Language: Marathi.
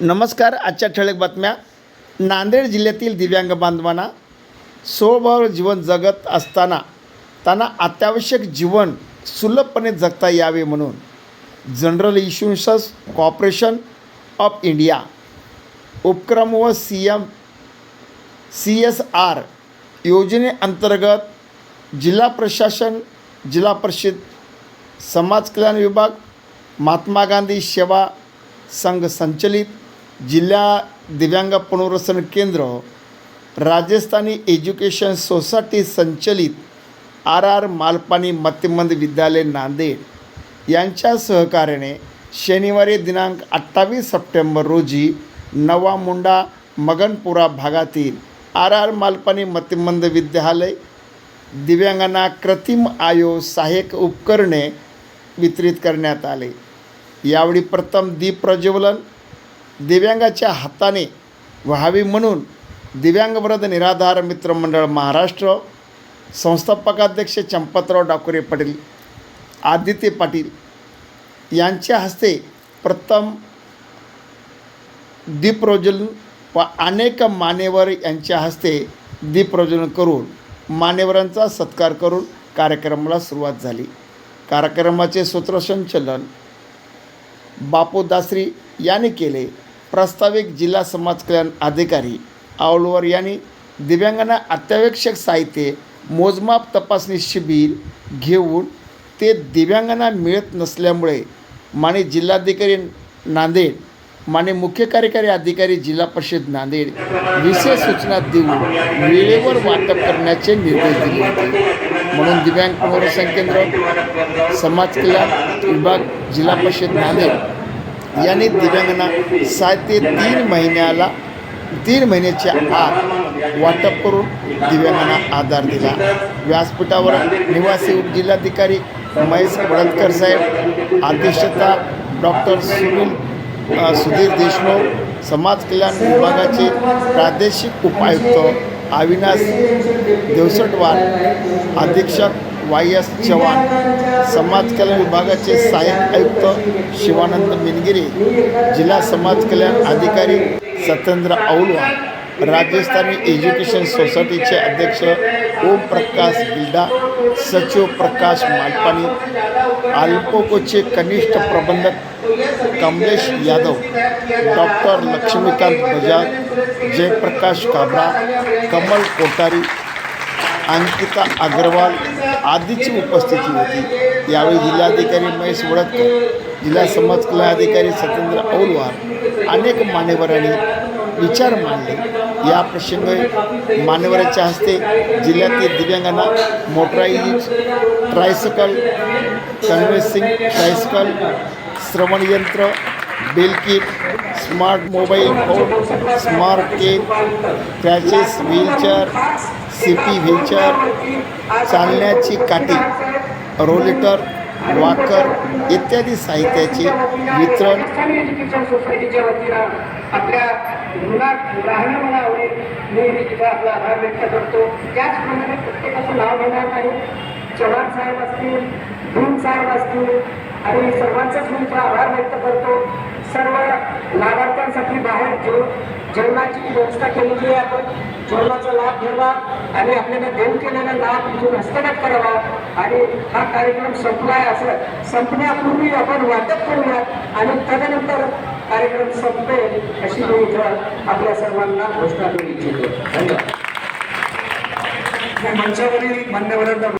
नमस्कार आजच्या ठळक बातम्या. नांदेड जिल्ह्यातील दिव्यांग बांधवांना स्वबळ जीवन जगत असताना त्यांना अत्यावश्यक जीवन सुलभपणे जगता यावे म्हणून general insurance corporation of India उपक्रम व C M C S R योजनेअंतर्गत जिल्हा प्रशासन जिल्हा परिषद समाज कल्याण विभाग महात्मा गांधी सेवा संघ संचलित जिल्हा दिव्यांग पुनर्वसन केंद्र राजस्थानी एज्युकेशन सोसायटी संचलित आर आर मालपाणी मत्यमंद विद्यालय नांदेड. यांच्या सहकार्याने शनिवारी दिनांक अठ्ठावीस सप्टेंबर रोजी नवा मुंडा मगनपुरा भागातील आर आर मालपाणी मत्यमंद विद्यालय दिव्यांगांना कृत्रिम आयो सहाय्यक उपकरणे वितरित करण्यात आले. यावेळी प्रथम दीप प्रज्वलन दिव्यांगाच्या हाताने व्हावी म्हणून दिव्यांगवरद निराधार मित्रमंडळ महाराष्ट्र संस्थापकाध्यक्ष चंपतराव डाकुरे पाटील आदित्य पाटील यांच्या हस्ते प्रथम दीपप्रज्वलन व अनेक मान्यवर यांच्या हस्ते दीपप्रज्वलन करून मान्यवरांचा सत्कार करून कार्यक्रमाला सुरुवात झाली. कार्यक्रमाचे सूत्रसंचलन बापू दासरी यांनी केले. प्रस्ताविक जिल्हा समाज कल्याण अधिकारी आवलवर यांनी दिव्यांगांना अत्यावश्यक साहित्य मोजमाप तपासणी शिबिर घेऊन ते दिव्यांगांना मिळत नसल्यामुळे माने जिल्हाधिकारी नांदेड माने मुख्य कार्यकारी अधिकारी जिल्हा परिषद नांदेड विशेष सूचना देऊन वेळेवर वाटप करण्याचे निर्देश दिले होते. म्हणून दिव्यांग पुनर्वसन केंद्र समाज कल्याण विभाग जिल्हा परिषद नांदेड यांनी दिव्यांगांना सात ते तीन महिन्याला तीन महिन्याच्या आत वाटप करून दिव्यांगांना आधार दिला. व्यासपीठावर निवासी उपजिल्हाधिकारी महेश वडदकर साहेब अध्यक्षता डॉक्टर सुनील सुधीर देशमुख समाज कल्याण विभागाचे प्रादेशिक उपायुक्त अविनाश देवसटवार अधीक्षक वाय एस चव्हाण. समाज कल्याण विभागाचे सहाय्यक आयुक्त शिवानंद मिनगिरे जिल्हा समाज कल्याण अधिकारी सत्येंद्र औलवा राजस्थानी एज्युकेशन सोसायटीचे अध्यक्ष ओम प्रकाश गिल्डा सचिव प्रकाश मालपाणी आल्पोकोचे कनिष्ठ प्रबंधक कमलेश यादव डॉक्टर लक्ष्मीकांत बजाज जयप्रकाश काबरा कमल कोठारी अंकिता अग्रवाल आदीची उपस्थिती होती. यावेळी जिल्हाधिकारी महेश वडतकर जिल्हा समाज कल्याण अधिकारी सत्येंद्र औलवार अनेक मान्यवरांनी विचार मांडले. या प्रसंगी मान्यवरांच्या हस्ते जिल्ह्यातील दिव्यांगांना मोटराईज ट्रायसकल कन्व्हेन्सिंग ट्रायसकल श्रवणयंत्र बेलकीट स्मार्ट मोबाईल फोन स्मार्ट केक क्रॅचेस व्हीलचेअर सिटी व्हीलचेअर चालण्याची काठी रोलेटर वाकर इत्यादी साहित्याचे वितरण. आपल्या राहणं मला आवडेल मी तिथं आपला आभार व्यक्त करतो. त्याचप्रमाणे प्रत्येकाचं नाव घेणार नाही. चव्हाण साहेब असतील भीम साहेब असतील आणि सर्वांचाच मी आभार लाभार्थ्यांसाठी बाहेर जेव जेवणाची व्यवस्था केलेली आहे आपण. जेवणाचा लाभ घ्यावा आणि आपल्याला देऊ केलेला लाभ इथून हस्तगत करावा. आणि हा कार्यक्रम संपलाय असं संपण्यापूर्वी आपण वाटप करूया आणि तदनंतर कार्यक्रम संपेल अशी मी इथं आपल्या सर्वांना घोषणा करू इच्छितो. धन्यवाद. मंचावरील मान्यवरांना